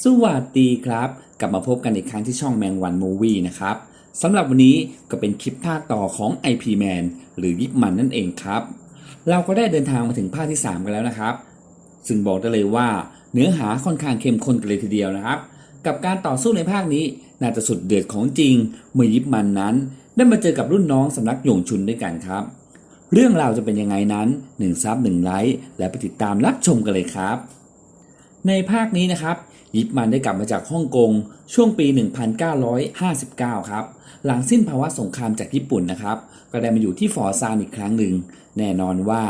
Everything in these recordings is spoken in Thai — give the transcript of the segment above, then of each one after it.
สวัสดีครับ กลับมาพบกันอีกครั้งที่ช่องแมงวันมูวี่นะครับสำหรับวันนี้ก็เป็นคลิปภาคต่อของ IP Man หรือยิปมันนั่นเองครับ เราก็ได้เดินทางมาถึงภาคที่ 3 กันแล้วนะครับ ซึ่งบอกได้เลยว่าเนื้อหาค่อนข้างเข้มข้นกันเลยทีเดียวนะครับ กับการต่อสู้ในภาคนี้น่าจะสุดเดือดของจริง เมื่อยิปมันนั้น ได้มาเจอกับรุ่นน้องสำนักหยงชุนด้วยกันครับ เรื่องราวจะเป็นยังไงนั้น1ซับ1ไลค์และไปติดตามรับชมกันเลยครับ ในภาคนี้นะครับ ยิปมันได้กลับมาจากฮ่องกงช่วงปี 1959 ครับ หลังสิ้นภาวะสงครามจากญี่ปุ่นนะครับ ก็ได้มาอยู่ที่ฟอร์ซานอีกครั้งหนึ่ง แน่นอนว่า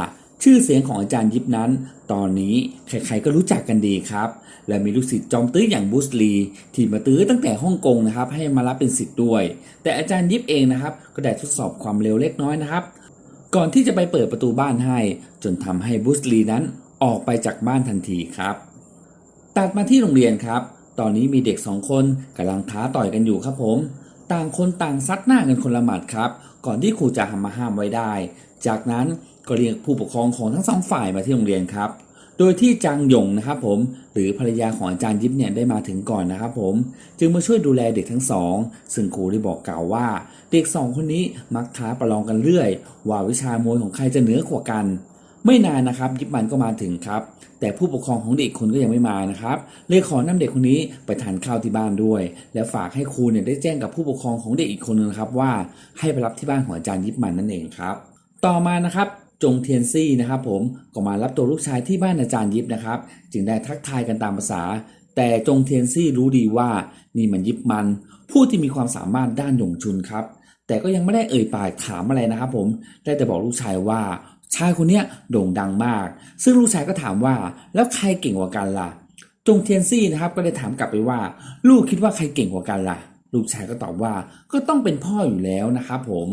ชื่อเสียงของอาจารย์ยิปนั้น ตอนนี้ใครๆก็รู้จักกันดีครับ และมีลูกศิษย์จอมตื้ออย่างบูสลี ที่มาตื้อตั้งแต่ฮ่องกงนะครับ ให้มารับเป็นศิษย์ด้วย แต่อาจารย์ยิปเองนะครับ ก็ได้ทดสอบความเร็วเล็กน้อยนะครับ ก่อนที่จะไปเปิดประตูบ้านให้ จนทำให้บูสลีนั้นออกไปจากบ้านทันทีครับ ตัดมาที่โรงเรียนครับ ตอนนี้มีเด็กสองคนกำลังท้าต่อยกันอยู่ครับผม ต่างคนต่างซัดหน้ากันคนละหมัดครับ ก่อนที่ครูจะหามาห้ามไว้ได้ จากนั้นก็เรียกผู้ปกครองของทั้งสองฝ่ายมาที่โรงเรียนครับ โดยที่จางหยงนะครับผม หรือภรรยาของอาจารย์ยิปเนี่ยได้มาถึงก่อนนะครับผม จึงมาช่วยดูแลเด็กทั้งสอง ซึ่งครูได้บอกกล่าวว่า เด็กสองคนนี้มักท้าประลองกันเรื่อย ว่าวิชามวยของใครจะเหนือกว่ากัน ไม่นานนะครับยิปมันก็มาถึงครับ แต่ผู้ปกครองของเด็กคนก็ยังไม่มานะครับเลยขอนำเด็กคนนี้ไปทานข้าวที่บ้านด้วย และฝากให้ครูเนี่ยได้แจ้งกับผู้ปกครองของเด็กอีกคนนึงครับว่าให้ไปรับที่บ้านของอาจารย์ยิปมันนั่นเองครับ ต่อมานะครับจงเทียนซี่นะครับผมก็มารับตัวลูกชายที่บ้านอาจารย์ยิปนะครับ จึงได้ทักทายกันตามภาษา แต่จงเทียนซี่รู้ดีว่านี่มันยิปมัน ผู้ที่มีความสามารถด้านหยงชุนครับ แต่ก็ยังไม่ได้เอ่ยปากถามอะไรนะครับผมได้แต่บอกลูกชายว่า ชายคนนี้โด่งดังมาก ซึ่งลูกชายก็ถามว่า แล้วใครเก่งกว่ากันล่ะ จงเทียนซี่นะครับก็ได้ถามกลับไปว่า ลูกคิดว่าใครเก่งกว่ากันล่ะ ลูกชายก็ตอบว่าก็ต้องเป็นพ่ออยู่แล้วนะครับผม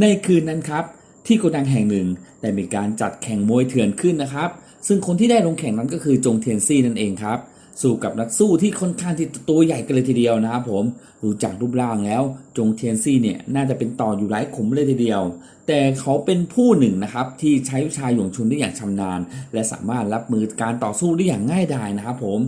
ในคืนนั้นครับ ที่โกดังแห่งหนึ่งได้มีการจัดแข่งมวยเถื่อนขึ้นนะครับ ซึ่งคนที่ได้ลงแข่งนั้นก็คือจงเทียนซี่นั่นเองครับ สู้กับนักสู้ที่ค่อนข้างที่ตัวใหญ่กันเลยทีเดียวนะครับผมดูจากรูปร่างแล้วจงเทียนซี่เนี่ยน่าจะเป็นต่ออยู่หลายขุมเลยทีเดียว แต่เขาเป็นผู้หนึ่งนะครับที่ใช้วิชาหยงชุนได้อย่างชำนาญ และสามารถรับมือการต่อสู้ได้อย่างง่ายดายนะครับผม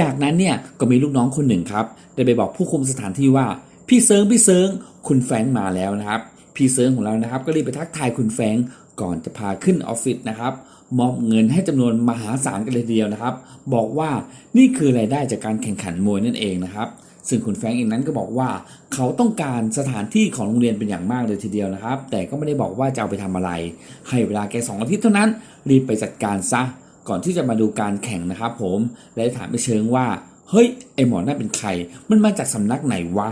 จากนั้นเนี่ยก็มีลูกน้องคนหนึ่งครับได้ไปบอกผู้คุมสถานที่ว่าพี่เซิงพี่เซิงคุณแฟงมาแล้วนะครับ พี่เซิงของเรานะครับ ก็รีบไปทักทายคุณแฟงก่อนจะพาขึ้นออฟฟิศนะครับ มอบเงินให้จำนวนมหาศาลกันเลยเดียวนะครับ บอกว่านี่คือรายได้จากการแข่งขันมวยนั่นเองนะครับ ซึ่งคุณแฟงเองนั้นก็บอกว่า เขาต้องการสถานที่ของโรงเรียนเป็นอย่างมากเลยทีเดียวนะครับ แต่ก็ไม่ได้บอกว่าจะเอาไปทำอะไร ให้เวลาแค่สองอาทิตย์เท่านั้น รีบไปจัดการซะ ก่อนที่จะมาดูการแข่งนะครับ ผมและถามไปเชิงว่าเฮ้ยไอหมอนั่นเป็นใคร มันมาจากสำนักไหนวะ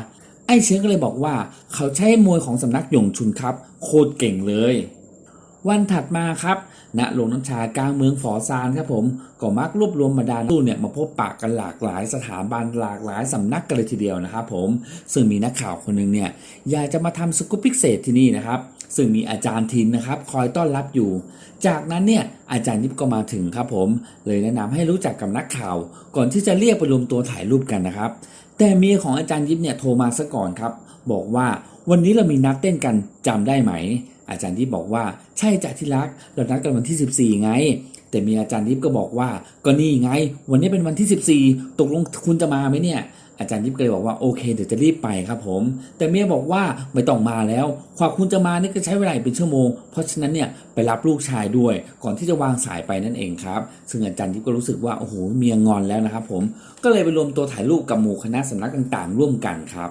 ไอเชิงก็เลยบอกว่า เขาใช้มวยของสำนักหยงชุนครับ โคตรเก่งเลย วันถัดมาครับ ณโรงน้ำชากลางเมืองฝอซานครับผมก็มักรวบรวมบรรดาตู้เนี่ยมาพบปะกันหลากหลายสถาบันหลากหลายสำนักกันเลยทีเดียวนะครับผมซึ่งมีนักข่าวคนหนึ่งเนี่ยอยากจะมาทำสกูปพิเศษที่นี่นะครับซึ่งมีอาจารย์ทินนะครับคอยต้อนรับอยู่ จากนั้นเนี่ยอาจารย์ยิบก็มาถึงครับผม เลยแนะนำให้รู้จักกับนักข่าว ก่อนที่จะเรียกไปรวมตัวถ่ายรูปกันนะครับ แต่เมียของอาจารย์ยิบเนี่ยโทรมาซะก่อนครับ บอกว่าวันนี้เรามีนัดเต้นกันจำได้ไหม อาจารย์ยิบบอกว่าใช่จ้ะที่รักเรานัดกันวันที่ 14 ไง แต่เมียอาจารย์ยิบก็บอกว่าก็นี่ไง วันนี้เป็นวันที่ 14 ตกลงคุณจะมาไหมเนี่ยอาจารย์ยิบก็เลยบอกว่าโอเคเดี๋ยวจะรีบไปครับผม แต่เมียบอกว่าไม่ต้องมาแล้วความคุณจะมานี่ก็ใช้เวลาเป็นชั่วโมง เพราะฉะนั้นเนี่ยไปรับลูกชายด้วย ก่อนที่จะวางสายไปนั่นเองครับ ซึ่งอาจารย์ยิบก็รู้สึกว่าโอ้โหเมียงอนแล้วนะครับผมก็เลยไปรวมตัวถ่ายรูปกับหมู่คณะสำนักต่างๆ ร่วมกันครับ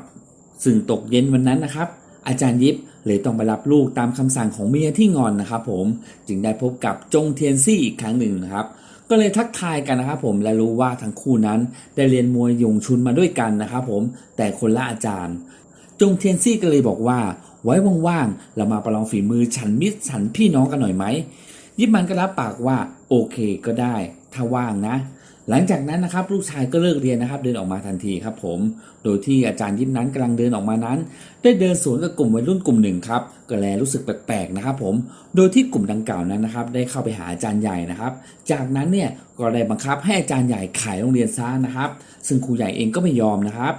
ซึ่งตกเย็นวันนั้นนะครับ อาจารย์ยิปเลยต้องไปรับลูกตามคำสั่งของเมียที่งอนนะครับผมจึงได้พบกับจงเทียนซี่อีกครั้งหนึ่งนะครับ ก็เลยทักทายกันนะครับผมและรู้ว่าทั้งคู่นั้นได้เรียนมวยยงชุนมาด้วยกันนะครับผมแต่คนละอาจารย์ จงเทียนซี่ก็เลยบอกว่า ไว้ว่างๆเรามาประลองฝีมือฉันมิตรฉันพี่น้องกันหน่อยไหมยิปมันก็รับปากว่าโอเคก็ได้ ถ้าว่างนะ หลังจากนั้นนะครับลูกชายก็เลิกเรียนนะครับ เดินออกมาทันทีครับผม โดยที่อาจารย์ยิ้มนั้นกำลังเดินออกมานั้น ได้เดินสวนกับกลุ่มวัยรุ่นกลุ่มหนึ่งครับก็แลรู้สึกแปลกๆนะครับผมโดยที่กลุ่มดังกล่าวนั้นนะครับ ได้เข้าไปหาอาจารย์ใหญ่นะครับ จากนั้นเนี่ยก็ได้บังคับให้อาจารย์ใหญ่ขายโรงเรียนซะนะครับ ซึ่งครูใหญ่เองก็ไม่ยอมนะครับ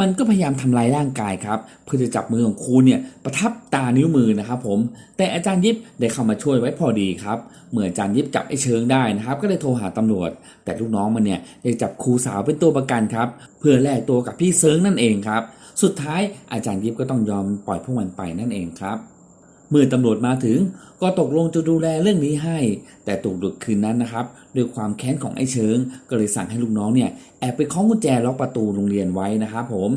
มันก็พยายามทำลายร่างกายครับเพื่อจะจับมือของครูเนี่ยประทับตานิ้วมือนะครับผมแต่อาจารย์ยิบได้เข้ามาช่วยไว้พอดีครับเมื่ออาจารย์ยิบจับไอ้เชิงได้นะครับก็เลยโทรหาตำรวจ แต่ลูกน้องมันเนี่ยได้จับครูสาวเป็นตัวประกันครับเพื่อแลกตัวกับพี่เซิงนั่นเองครับสุดท้ายอาจารย์ยิบก็ต้องยอมปล่อยพวกมันไปนั่นเองครับ เมื่อตำรวจมาถึงก็ตกลงจะดูแลเรื่องนี้ให้ แต่ตกดึกคืนนั้นนะครับด้วยความแค้นของไอ้เชิง ก็เลยสั่งให้ลูกน้องเนี่ยแอบไปคล้องกุญแจล็อกประตูโรงเรียนไว้นะครับผม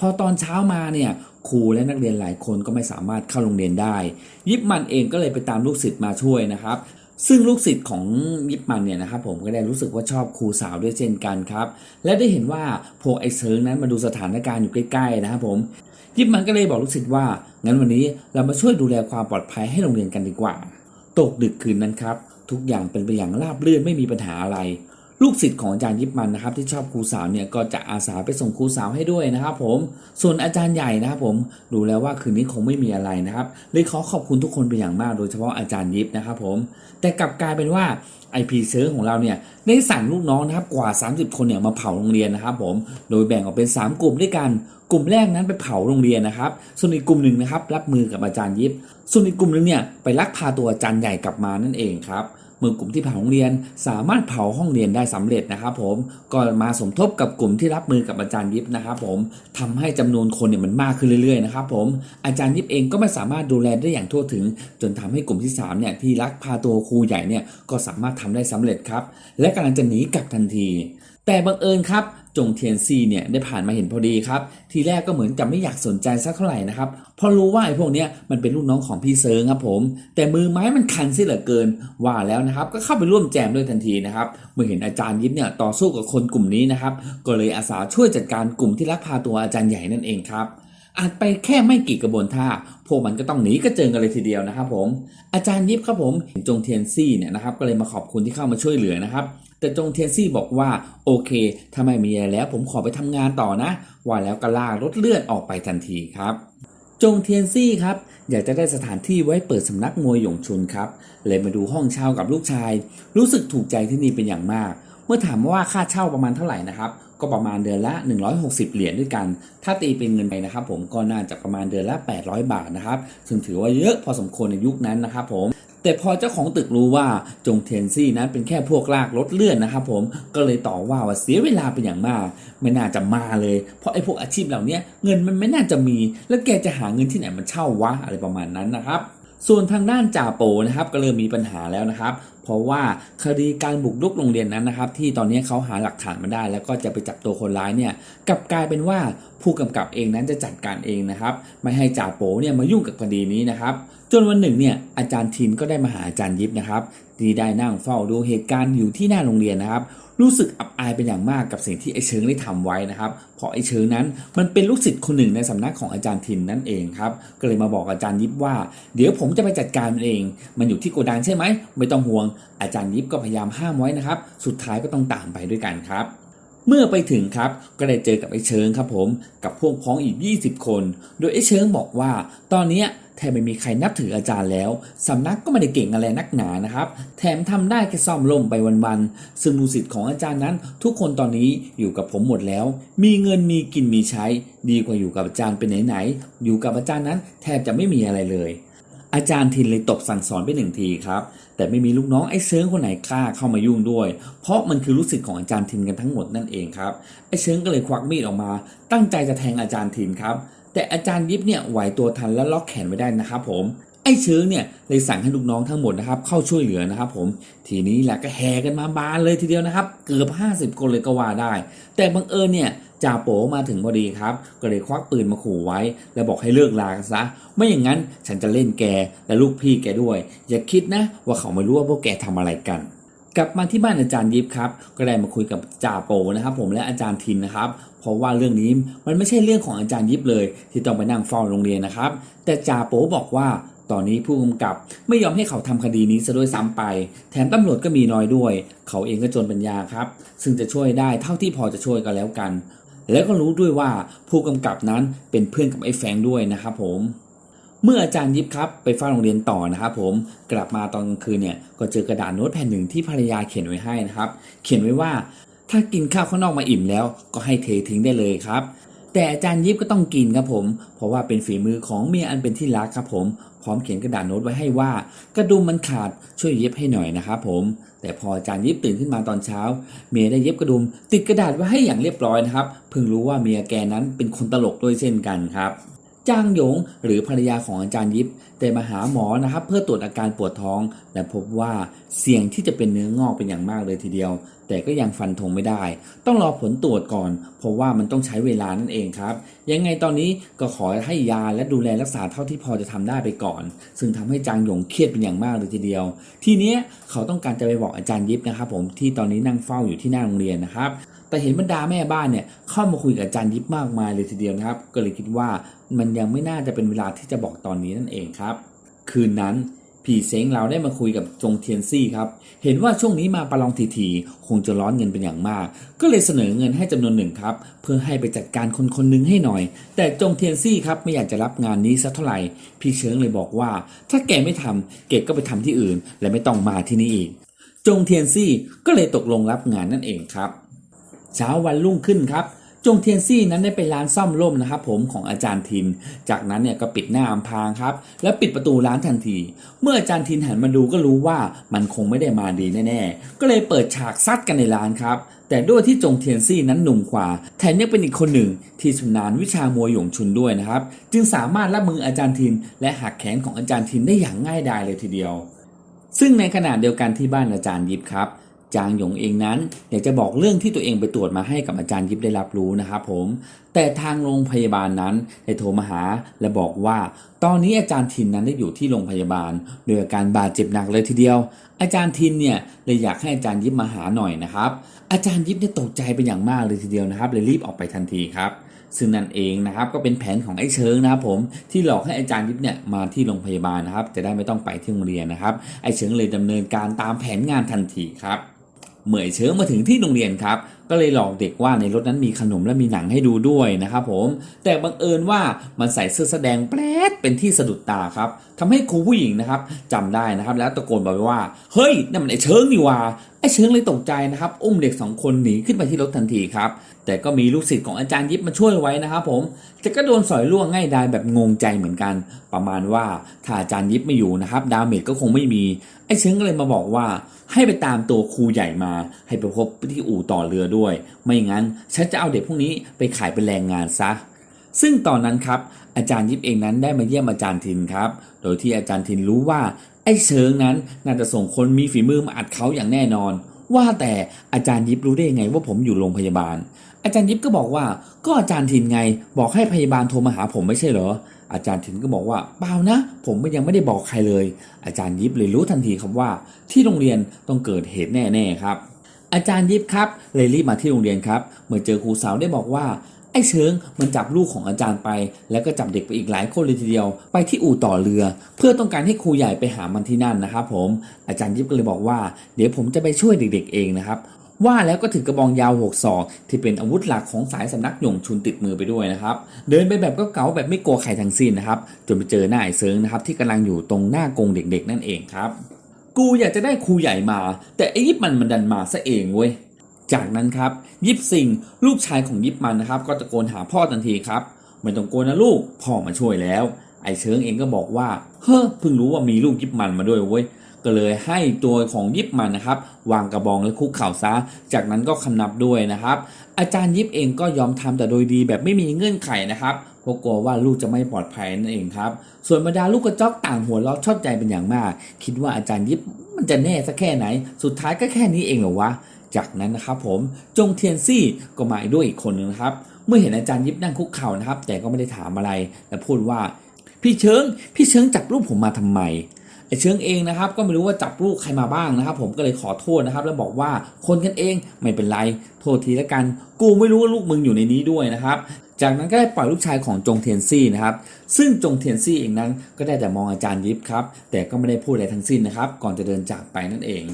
พอตอนเช้ามาเนี่ยครูและนักเรียนหลายคนก็ไม่สามารถเข้าโรงเรียนได้ ยิบมันเองก็เลยไปตามลูกศิษย์มาช่วยนะครับซึ่งลูกศิษย์ของยิปมันเนี่ยนะครับผมก็ได้รู้สึกว่าชอบครูสาวด้วยเช่นกันครับ และได้เห็นว่าพวกไอ้เซิร์งนั้นมาดูสถานการณ์อยู่ใกล้ๆนะครับผม ยิปมันก็เลยบอกลูกศิษย์ว่า งั้นวันนี้เรามาช่วยดูแลความปลอดภัยให้โรงเรียนกันดีกว่า ตกดึกคืนนั้นครับ ทุกอย่างเป็นไปอย่างราบรื่นไม่มีปัญหาอะไร ลูกศิษย์ของอาจารย์ยิปมันนะครับที่ชอบครูสาวเนี่ยก็จะอาสาไปส่งครูสาวให้ด้วยนะครับ ผม ส่วนอาจารย์ใหญ่นะครับผมดูแล้วว่าคืนนี้คงไม่มีอะไรนะครับเลยขอขอบคุณทุกคนเป็นอย่างมาก โดยเฉพาะอาจารย์ยิปนะครับผม แต่กลับกลายเป็นว่า IP เซิร์ฟของเราเนี่ยได้สั่งลูกน้องนะครับกว่า 30 คนเนี่ยมาเผาโรงเรียนนะครับผมโดยแบ่งออกเป็น 3 กลุ่มด้วยกัน กลุ่มแรกนั้นไปเผาโรงเรียนนะครับ ส่วนอีกกลุ่มหนึ่งนะครับรับมือกับอาจารย์ยิบ ส่วนอีกกลุ่มหนึ่งเนี่ยไปลักพาตัวอาจารย์ใหญ่กลับมานั่นเองครับ มือกลุ่มที่เผาโรงเรียน สามารถเผาห้องเรียนได้สำเร็จนะครับผมก็มาสมทบกับกลุ่มที่รับมือกับอาจารย์ยิปนะครับผมทำให้จำนวนคนเนี่ยมันมากขึ้นเรื่อยๆนะครับผมอาจารย์ยิปเองก็ไม่สามารถดูแลได้อย่างทั่วถึง จนทำให้กลุ่มที่3เนี่ยที่รักพาตัวครูใหญ่เนี่ยก็สามารถทำได้สำเร็จครับและกำลังจะหนีกลับทันที แต่บังเอิญครับ จงเทียนซีเนี่ยได้ผ่านมาเห็นพอดีครับ ทีแรกก็เหมือนจะไม่อยากสนใจสักเท่าไหร่นะครับเพราะรู้ว่าไอ้พวกเนี้ยมันเป็นลูกน้องของพี่เซิงครับผม แต่มือไม้มันคันซิเหลือเกิน ว่าแล้วนะครับ ก็เข้าไปร่วมแจมด้วยทันทีนะครับ เมื่อเห็นอาจารย์ยิปเนี่ยต่อสู้กับคนกลุ่มนี้นะครับ ก็เลยอาสาช่วยจัดการกลุ่มที่ลักพาตัวอาจารย์ใหญ่นั่นเองครับอาจไปแค่ไม่กี่กระบวนท่า พวกมันก็ต้องหนีกระเจิงกันเลยทีเดียวนะครับผม อาจารย์ยิปครับผมเห็นจงเทียนซี่เนี่ยนะครับก็เลยมาขอบคุณที่เข้ามาช่วยเหลือนะครับ แต่จงเทียนซี่บอกว่าโอเคถ้าไม่มีอะไรแล้วผมขอไปทำงานต่อนะ ว่าแล้วก็ลากรถเลื่อนออกไปทันทีครับจงเทียนซี่ครับอยากจะได้สถานที่ไว้เปิดสำนักมวยหยงชุนครับเลยมาดูห้องเช่ากับลูกชาย รู้สึกถูกใจที่นี่เป็นอย่างมาก เมื่อถามว่าค่าเช่าประมาณเท่าไหร่นะครับ ก็ประมาณเดือนละ 160 เหรียญด้วยกัน ถ้าตีเป็นเงินไปนะครับ ผมก็น่าจะประมาณเดือนละ 800 บาทนะครับซึ่งถือว่าเยอะพอสมควรในยุคนั้นนะครับผม แต่พอเจ้าของตึกรู้ว่าจงเทียนซี่นั้นเป็นแค่พวกลากรถเลื่อนนะครับผมก็เลยต่อว่าว่าเสียเวลาเป็นอย่างมาก ไม่น่าจะมาเลย เพราะไอ้พวกอาชีพเหล่านี้เงินมันไม่น่าจะมี แล้วแกจะหาเงินที่ไหนมันเช่าวะอะไรประมาณนั้นนะครับ ส่วนทางด้านจ่าโปนะครับก็เริ่มมีปัญหาแล้วนะครับ เพราะว่าคดีการบุกรุกโรงเรียนนั้นนะครับ ที่ตอนนี้เขาหาหลักฐานมาได้ แล้วก็จะไปจับตัวคนร้ายเนี่ยกลับกลายเป็นว่าผู้กำกับเองนั้นจะจัดการเองนะครับ ไม่ให้จ่าโปเนี่ยมายุ่งกับคดีนี้นะครับจนวันหนึ่งเนี่ยอาจารย์ทินก็ได้มาหาอาจารย์ยิปนะครับที่ได้นั่งเฝ้าดูเหตุการณ์อยู่ที่หน้าโรงเรียนนะครับ รู้สึกอับอายเป็นอย่างมากกับสิ่งที่ไอเชิงได้ทำไว้นะครับเพราะไอเชิงนั้นมันเป็นลูกศิษย์คนหนึ่งในสำนักของอาจารย์ทินนั่นเองครับก็เลยมาบอกอาจารย์ยิปว่า เดี๋ยวผมจะไปจัดการมันเอง มันอยู่ที่โกดังใช่ไหมไม่ต้องห่วง อาจารย์ยิปก็พยายามห้ามไว้นะครับ สุดท้ายก็ต้องตามไปด้วยกันครับเมื่อไปถึงครับก็ได้เจอกับไอ้เชิงครับผมกับพวกพ้องอีก 20 คน โดยไอ้เชิงบอกว่า ตอนนี้ แทบไม่มีใครนับถืออาจารย์แล้ว สำนักก็ไม่ได้เก่งอะไรนักหนานะครับ แถมทำได้แค่ซ่อมลมไปวันๆ ซึ่งลูกศิษย์ของอาจารย์นั้น ทุกคนตอนนี้อยู่กับผมหมดแล้ว มีเงินมีกินมีใช้ ดีกว่าอยู่กับอาจารย์เป็นไหนๆ อยู่กับอาจารย์นั้น แทบจะไม่มีอะไรเลยอาจารย์ทินเลยตบสั่งสอนไปหนึ่งทีครับ แต่ไม่มีลูกน้องไอ้เซิงคนไหนกล้าเข้ามายุ่งด้วย เพราะมันคือลูกศิษย์ของอาจารย์ทินกันทั้งหมดนั่นเองครับ ไอ้เซิงก็เลยควักมีดออกมา ตั้งใจจะแทงอาจารย์ทินครับ แต่อาจารย์ยิบเนี่ยไหวตัวทันและล็อกแขนไว้ได้นะครับผมไอ้เชิงเนี่ยเลยสั่งให้ลูกน้องทั้งหมดนะครับเข้าช่วยเหลือนะครับผมทีนี้แหละก็แห่กันมาบานเลยทีเดียวนะครับ เกือบ 50 คนเลยก็ว่าได้ แต่บังเอิญเนี่ยจ่าโปมาถึงพอดีครับ ก็เลยควักปืนมาขู่ไว้ แล้วบอกให้เลิกลากันซะ ไม่อย่างนั้นฉันจะเล่นแกและลูกพี่แกด้วย อย่าคิดนะว่าเขาไม่รู้ว่าพวกแกทำอะไรกันกลับมาที่บ้านอาจารย์ยิปครับ ก็ได้มาคุยกับจ่าโปนะครับผมและอาจารย์ทินนะครับ เพราะว่าเรื่องนี้มันไม่ใช่เรื่องของอาจารย์ยิปเลย ที่ต้องไปนั่งเฝ้าโรงเรียนนะครับ แต่จ่าโปบอกว่าตอนนี้ผู้กำกับไม่ยอมให้เขาทำคดีนี้ซะด้วยซ้ำไป แถมตำรวจก็มีน้อยด้วย เขาเองก็จนปัญญาครับ ซึ่งจะช่วยได้เท่าที่พอจะช่วยกันแล้วกัน แล้วก็รู้ด้วยว่าผู้กำกับนั้นเป็นเพื่อนกับไอ้แฟงด้วยนะครับผมเมื่ออาจารย์ยิบครับไปเฝ้าโรงเรียนต่อนะครับผมกลับมาตอนกลางคืนเนี่ยก็เจอกระดาษโน้ตแผ่นหนึ่งที่ภรรยาเขียนไว้ให้นะครับ เขียนไว้ว่า ถ้ากินข้าวข้างนอกมาอิ่มแล้วก็ให้เททิ้งได้เลยครับ แต่อาจารย์ยิบก็ต้องกินครับผม เพราะว่าเป็นฝีมือของเมียอันเป็นที่รักครับผม พร้อมเขียนกระดาษโน้ตไว้ให้ว่า กระดุมมันขาดช่วยเย็บให้หน่อยนะครับผม แต่พออาจารย์ยิบตื่นขึ้นมาตอนเช้า เมียได้เย็บกระดุม ติดกระดาษไว้ให้อย่างเรียบร้อยนะครับ เพิ่งรู้ว่าเมียแกนั้นเป็นคนตลกด้วยเช่นกันครับจางหยงหรือภรรยาของอาจารย์ยิบได้มาหาหมอนะครับ เพื่อตรวจอาการปวดท้อง และพบว่าเสี่ยงที่จะเป็นเนื้องอกเป็นอย่างมากเลยทีเดียว แต่ก็ยังฟันธงไม่ได้ ต้องรอผลตรวจก่อน เพราะว่ามันต้องใช้เวลานั่นเองครับ ยังไงตอนนี้ก็ขอให้ยาและดูแลรักษาเท่าที่พอจะทำได้ไปก่อน ซึ่งทำให้จางหยงเครียดเป็นอย่างมากเลยทีเดียว ทีเนี้ยเขาต้องการจะไปบอกอาจารย์ยิบนะครับผมที่ตอนนี้นั่งเฝ้าอยู่ที่หน้าโรงเรียนนะครับแต่เห็นบรรดาแม่บ้านเนี่ยเข้ามาคุยกับอาจารย์ยิบมากมายเลยทีเดียวนะครับ ก็เลยคิดว่ามันยังไม่น่าจะเป็นเวลาที่จะบอกตอนนี้นั่นเองครับ คืนนั้น ผีเซ้งเราได้มาคุยกับจงเทียนซี่ครับ เห็นว่าช่วงนี้มาประลองทีๆคงจะร้อนเงินเป็นอย่างมาก ก็เลยเสนอเงินให้จำนวนหนึ่งครับ เพื่อให้ไปจัดการคนคนหนึงให้หน่อย แต่จงเทียนซี่ครับไม่อยากจะรับงานนี้สักเท่าไหร่ พี่เชิงเลยบอกว่า ถ้าแกไม่ทำเกดก็ไปทำที่อื่น และไม่ต้องมาที่นี่อีก จงเทียนซี่ก็เลยตกลงรับงานนั่นเองครับ เช้าวันรุ่งขึ้นครับ จงเทียนซี่นั้นได้ไปร้านซ่อมร่มนะครับผมของอาจารย์ทิน จากนั้นเนี่ยก็ปิดหน้าอำพางครับ แล้วปิดประตูร้านทันที เมื่ออาจารย์ทินหันมาดูก็รู้ว่ามันคงไม่ได้มาดีแน่ๆ ก็เลยเปิดฉากซัดกันในร้านครับ แต่ด้วยที่จงเทียนซี่นั้นหนุ่มกว่า แถมยังเป็นอีกคนหนึ่งที่ชำนาญวิชามวยหยงชุนด้วยนะครับ จึงสามารถรับมืออาจารย์ทิน และหักแขนของอาจารย์ทินได้อย่างง่ายดายเลยทีเดียว ซึ่งในขณะเดียวกันที่บ้านอาจารย์ยิบครับ จางหยงเองนั้นอยากจะบอกเรื่องที่ตัวเองไปตรวจมาให้กับอาจารย์ยิบได้รับรู้นะครับผม แต่ทางโรงพยาบาลนั้นได้โทรมาหาและบอกว่า ตอนนี้อาจารย์ทินนั้นได้อยู่ที่โรงพยาบาล โดยอาการบาดเจ็บหนักเลยทีเดียว อาจารย์ทินเนี่ยเลยอยากให้อาจารย์ยิบมาหาหน่อยนะครับ อาจารย์ยิบได้ตกใจเป็นอย่างมากเลยทีเดียวนะครับเลยรีบออกไปทันทีครับซึ่งนั่นเองนะครับก็เป็นแผนของไอ้เชิงนะครับผมที่หลอกให้อาจารย์ยิบเนี่ยมาที่โรงพยาบาลนะครับ จะได้ไม่ต้องไปที่โรงเรียนนะครับไอ้เชิงเลยดำเนินการตามแผนงานทันทีครับ เหมื่อไอ้เชิงมาถึงที่โรงเรียนครับ ก็เลยหลอกเด็กว่าในรถนั้นมีขนมและมีหนังให้ดูด้วยนะครับผม แต่บังเอิญว่ามันใส่เสื้อแสดงแปลดเป็นที่สะดุดตาครับทำให้ครูผู้หญิงนะครับจำได้นะครับ แล้วตะโกนบอกไปว่า เฮ้ยนั่นมันไอเชิงนี่ว่าไอเชิงเลยตกใจนะครับ อุ้มเด็กสองคนหนีขึ้นไปที่รถทันทีครับ แต่ก็มีลูกศิษย์ของอาจารย์ยิบมาช่วยไว้นะครับผมแต่ก็โดนสอยล่วงง่ายดายแบบงงใจเหมือนกัน ประมาณว่าถ้าอาจารย์ยิบไม่อยู่นะครับ ดาเมจก็คงไม่มี ไอ้เชิงก็เลยมาบอกว่า ให้ไปตามตัวครูใหญ่มา ให้ไปพบที่อู่ต่อเรือด้วย ไม่งั้นฉันจะเอาเด็กพวกนี้ไปขายเป็นแรงงานซะซึ่งตอนนั้นครับอาจารย์ยิบเองนั้นได้มาเยี่ยมอาจารย์ทินครับ โดยที่อาจารย์ทินรู้ว่า ไอ้เชิงนั้นน่าจะส่งคนมีฝีมือมาอัดเขาอย่างแน่นอน ว่าแต่อาจารย์ยิบรู้ได้ยังไงว่าผมอยู่โรงพยาบาล อาจารย์ยิบก็บอกว่า ก็อาจารย์ทินไง บอกให้พยาบาลโทรมาหาผมไม่ใช่เหรอ อาจารย์ทินก็บอกว่าเปล่านะ ผมยังไม่ได้บอกใครเลย อาจารย์ยิบเลยรู้ทันทีครับว่า ที่โรงเรียนต้องเกิดเหตุแน่ๆครับ อาจารย์ยิบครับเลยรีบมาที่โรงเรียนครับ เมื่อเจอครูสาวได้บอกว่าไอ้เชิงมันจับลูกของอาจารย์ไป แล้วก็จับเด็กไปอีกหลายคนเลยทีเดียว ไปที่อู่ต่อเรือ เพื่อต้องการให้ครูใหญ่ไปหามันที่นั่นนะครับผมอาจารย์ยิบก็เลยบอกว่า เดี๋ยวผมจะไปช่วยเด็กๆเองนะครับ ว่าแล้วก็ถือกระบองยาวหกศอกที่เป็นอาวุธหลักของสายสำนักหยงชุนติดมือไปด้วยนะครับ เดินไปแบบก็เก๋าแบบไม่กลัวใครทั้งสิ้นนะครับ จนไปเจอหน้าไอ้เซิงนะครับที่กำลังอยู่ตรงหน้ากงเด็กๆ นั่นเองครับ กูอยากจะได้ครูใหญ่มา แต่ไอ้ยิบมันมันดันมาซะเองเว้ยจากนั้นครับยิบซิงลูกชายของยิบมันนะครับ ก็ตะโกนหาพ่อทันทีครับไม่ต้องกลัวนะลูกพ่อมาช่วยแล้ว ไอ้เชิงเองก็บอกว่าเฮ้อเพิ่งรู้ว่ามีลูกยิบมันมาด้วยเว้ย ก็เลยให้ตัวของยิบมันนะครับ วางกระบองและคุกเข่าซะ จากนั้นก็คำนับด้วยนะครับ อาจารย์ยิบเองก็ยอมทำแต่โดยดีแบบไม่มีเงื่อนไขนะครับเพราะกลัวว่าลูกจะไม่ปลอดภัยนั่นเองครับ ส่วนบรรดาลูกกระจอกต่างหัวเราะชอบใจเป็นอย่างมาก คิดว่าอาจารย์ยิบมันจะแน่สักแค่ไหน สุดท้ายก็แค่นี้เองเหรอวะ จากนั้นนะครับผมจงเทียนซี่ก็มาด้วยอีกคนนึงนะครับ เมื่อเห็นอาจารย์ยิบนั่งคุกเข่านะครับ แต่ก็ไม่ได้ถามอะไรและพูดว่า พี่เชิง พี่เชิงจับรูปผมมาทำไม เชิงเองนะครับก็ไม่รู้ว่าจับลูกใครมาบ้างนะครับ ผมก็เลยขอโทษนะครับแล้วบอกว่าคนกันเองไม่เป็นไรโทษทีละกัน กูไม่รู้ว่าลูกมึงอยู่ในนี้ด้วยนะครับจากนั้นก็ได้ปล่อยลูกชายของจงเทียนซี่นะครับ ซึ่งจงเทียนซี่เองนั้นก็ได้แต่มองอาจารย์ยิบครับ แต่ก็ไม่ได้พูดอะไรทั้งสิ้นนะครับ ก่อนจะเดินจากไปนั่นเอง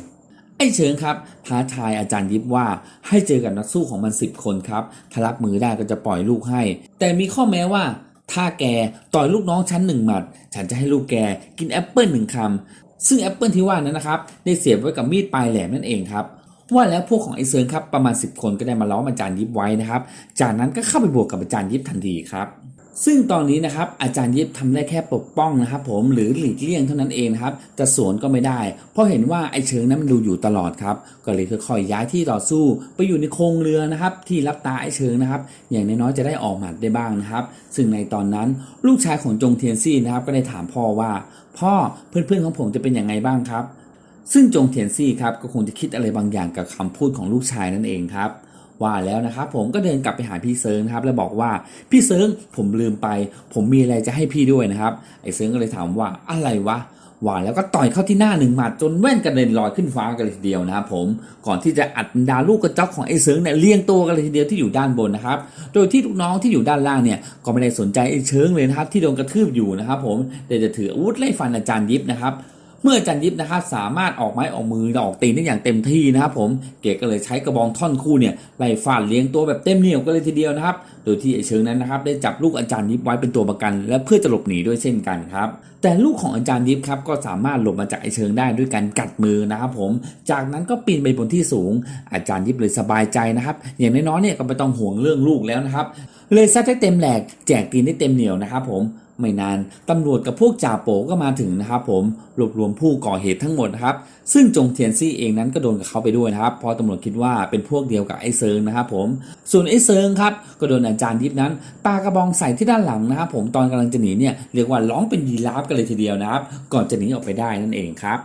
ไอ้เชิงครับท้าทายอาจารย์ยิบว่าให้เจอกับนักสู้ของมัน 10 คนครับ ถ้ารับมือได้ก็จะปล่อยลูกให้ แต่มีข้อแม้ว่า ถ้าแกต่อยลูกน้องฉันหนึ่งหมัด ฉันจะให้ลูกแกกินแอปเปิลหนึ่งคำซึ่งแอปเปิลที่ว่านั้นนะครับได้เสียบไว้กับมีดปลายแหลมนั่นเองครับว่าแล้วพวกของไอเซิร์นครับประมาณ 10 คนก็ได้มาล้อมอาจารย์ยิบไว้นะครับ จากนั้นก็เข้าไปบวกกับอาจารย์ยิบทันทีครับ ซึ่งตอนนี้นะครับอาจารย์ยิบทำได้แค่ปกป้องนะครับ ผมหรือหลีกเลี่ยงเท่านั้นเองนะครับจะสวนก็ไม่ได้ เพราะเห็นว่าไอ้เชิงนั้นมันดูอยู่ตลอดครับก็เลยค่อยๆย้ายที่ต่อสู้ ไปอยู่ในโครงเรือนะครับ ที่รับตาไอ้เชิงนะครับ อย่างน้อยๆจะได้ออกหมัดได้บ้างนะครับ ซึ่งในตอนนั้นลูกชายของจงเทียนซี่นะครับก็ได้ถามพ่อว่า พ่อเพื่อนๆของผมจะเป็นยังไงบ้างครับ ซึ่งจงเทียนซี่ครับก็คงจะคิดอะไรบางอย่างกับคำพูดของลูกชายนั่นเองครับ ว่าแล้วนะครับผมก็เดินกลับไปหาพี่เซิงนะครับแล้วบอกว่าพี่เซิงผมลืมไป ผมมีอะไรจะให้พี่ด้วยนะครับไอ้เซิงก็เลยถามว่าอะไรวะว่าแล้วก็ต่อยเข้าที่หน้าหนึ่งหมัดจนแว่นกระเด็นลอยขึ้นฟ้ากันเลยทีเดียวนะครับผมก่อนที่จะอัดดาลูกกระจอกของไอ้เซิงเนี่ยเลี้ยงตัวกันเลยทีเดียวที่อยู่ด้านบนนะครับโดยที่ลูกน้องที่อยู่ด้านล่างเนี่ยก็ไม่ได้สนใจไอ้เชิงเลยนะครับที่โดนกระทืบอยู่นะครับผมเดี๋ยวจะถืออาวุธไล่ฟันอาจารย์ยิบนะครับ เมื่ออาจารย์ยิบนะครับสามารถออกไม้ออกมือออกตีนได้อย่างเต็มที่นะครับผมเกดก็เลยใช้กระบองท่อนคู่เนี่ยไล่ฟาดเลี้ยงตัวแบบเต็มเหนียวกันเลยทีเดียวนะครับ โดยที่ไอเชิงนั้นนะครับได้จับลูกอาจารย์ยิบไว้เป็นตัวประกัน และเพื่อจะหลบหนีด้วยเช่นกันครับแต่ลูกของอาจารย์ยิบครับก็สามารถหลบมาจากไอเชิงได้ด้วยการกัดมือนะครับผมจากนั้นก็ปีนไปบนที่สูง อาจารย์ยิบเลยสบายใจนะครับ อย่างน้อยๆเนี่ยก็ไม่ต้องห่วงเรื่องลูกแล้วนะครับเลยซัดให้เต็มแหลกแจกตีนได้เต็มเหนียวนะครับผม ไม่นานตำรวจกับพวกจ่าโปก็มาถึงนะครับ ผมรวบรวมผู้ก่อเหตุทั้งหมดนะครับ ซึ่งจงเทียนซี่เองนั้นก็โดนกับเขาไปด้วยนะครับ เพราะตำรวจคิดว่าเป็นพวกเดียวกับไอ้เซิงนะครับ ผมส่วนไอ้เซิงครับก็โดนอาจารย์ยิบนั้นปากระบองใส่ที่ด้านหลังนะครับ ผมตอนกำลังจะหนีเนี่ยเรียกว่าร้องเป็นยีราฟกันเลยทีเดียวนะครับ ก่อนจะหนีออกไปได้นั่นเองครับ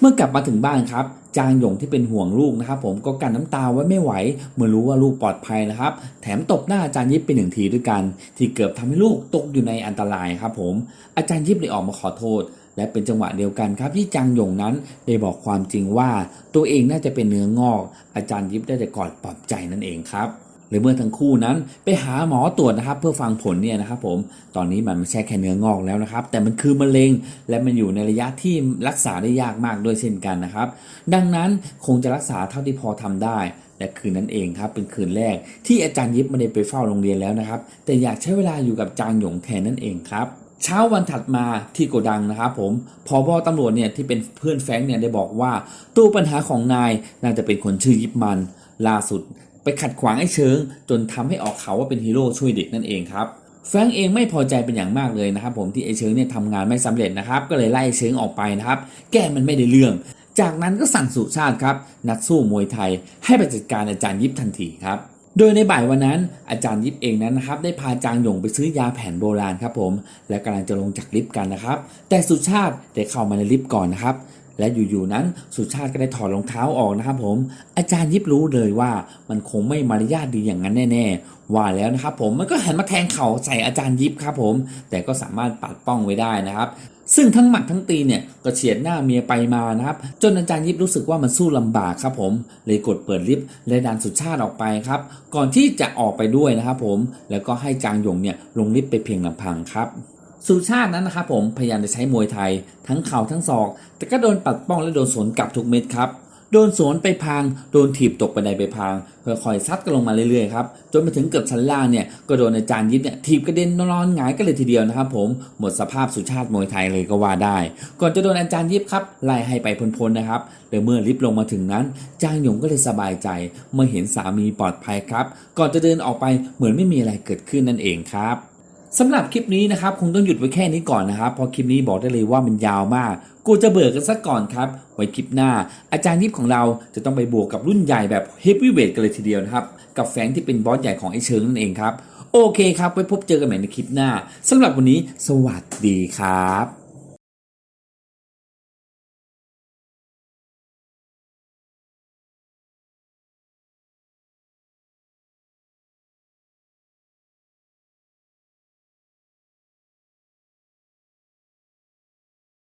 เมื่อกลับมาถึงบ้านครับ จางหยงที่เป็นห่วงลูกนะครับ ผมก็กันน้ำตาไว้ไม่ไหว เมื่อรู้ว่าลูกปลอดภัยนะครับ แถมตบหน้าอาจารย์ยิบไปหนึ่งทีด้วยกัน ที่เกือบทำให้ลูกตกอยู่ในอันตรายครับ ผมอาจารย์ยิบเลยออกมาขอโทษ และเป็นจังหวะเดียวกันครับ ที่จางหยงนั้นได้บอกความจริงว่า ตัวเองน่าจะเป็นเนื้องอก อาจารย์ยิบได้แต่กอดปลอบใจนั่นเองครับ รือเมื่อทั้งคู่นั้นไปหาหมอตรวจนะครับ เพื่อฟังผลเนี่ยนะครับผมตอนนี้มันไม่ใช่แค่เนื้องอกแล้วนะครับ แต่มันคือมะเร็งและมันอยู่ในระยะที่รักษาได้ยากมากด้วยเช่นกันนะครับ ดังนั้นคงจะรักษาเท่าที่พอทำได้และคืนนั้นเองครับเป็นคืนแรก ที่อาจารย์ยิบไม่ได้ไปเฝ้าโรงเรียนแล้วนะครับ แต่อยากใช้เวลาอยู่กับจางหยงแทนนั่นเองครับเช้าวันถัดมาที่โกดังนะครับผมพอบอตำรวจเนี่ยที่เป็นเพื่อนแฟงเนี่ยได้บอกว่าตัวปัญหาของนายน่าจะเป็นคนชื่อยิบมันล่าสุด ไปขัดขวางไอ้เชิง จนทำให้ออกข่าวว่าเป็นฮีโร่ช่วยเด็กนั่นเองครับแฟงเองไม่พอใจเป็นอย่างมากเลยนะครับ ผมที่ไอ้เชิงเนี่ยทำงานไม่สำเร็จนะครับ ก็เลยไล่เชิงออกไปนะครับ แก้มันไม่ได้เรื่อง จากนั้นก็สั่งสุชาติครับ นักสู้มวยไทย ให้ไปจัดการอาจารย์ยิบทันทีครับ โดยในบ่ายวันนั้น อาจารย์ยิบเองนั้นนะครับ ได้พาจางหยงไปซื้อยาแผนโบราณครับผม และกำลังจะลงจากลิฟต์กันนะครับ แต่สุชาติได้เข้ามาในลิฟต์ก่อนนะครับ และอยู่ๆนั้นสุชาติก็ได้ถอดรองเท้าออกนะครับผม อาจารย์ยิบรู้เลยว่ามันคงไม่มารยาทดีอย่างนั้นแน่ๆ ว่าแล้วนะครับผมมันก็หันมาแทงเข่าใส่อาจารย์ยิบครับผม แต่ก็สามารถปัดป้องไว้ได้นะครับซึ่งทั้งหมัดทั้งตีเนี่ยก็เฉียดหน้าเมียไปมานะครับ จนอาจารย์ยิบรู้สึกว่ามันสู้ลำบากครับผม เลยกดเปิดลิฟต์และดันสุชาติออกไปครับ ก่อนที่จะออกไปด้วยนะครับผมแล้วก็ให้จางหยงเนี่ยลงลิฟต์ไปเพียงลำพังครับ สุชาตินั้นนะครับผมพยายามจะใช้มวยไทย ทั้งเข่าทั้งศอก แต่ก็โดนปัดป้องและโดนสวนกลับทุกเม็ดครับโดนสวนไปพางโดนถีบตกบันไดไปพางค่อยๆซัดกันลงมาเรื่อยๆครับจนมาถึงเกือบชั้นล่างเนี่ยก็โดนอาจารย์ยิบเนี่ยถีบกระเด็นนอนหงายกันเลยทีเดียวนะครับผมหมดสภาพสุชาติมวยไทยเลยก็ว่าได้ ก่อนจะโดนอาจารย์ยิบครับไล่ให้ไปพ้นๆนะครับและเมื่อลิฟต์ลงมาถึงนั้นจางหยงก็เลยสบายใจ เมื่อเห็นสามีปลอดภัยครับ ก่อนจะเดินออกไปเหมือนไม่มีอะไรเกิดขึ้นนั่นเองครับ สำหรับคลิปนี้นะครับคงต้องหยุดไว้แค่นี้ก่อนนะครับพอคลิปนี้บอกได้เลยว่ามันยาวมาก กูจะเบื่อกันสักก่อนครับ ไว้คลิปหน้า อาจารย์ยิปของเราจะต้องไปบวกกับรุ่นใหญ่แบบเฮฟวีเวทกันเลยทีเดียวนะครับ กับแฟงที่เป็นบอสใหญ่ของไอเชิงนั่นเองครับ โอเคครับไว้พบเจอกันใหม่ในคลิปหน้าสำหรับวันนี้ สวัสดีครับ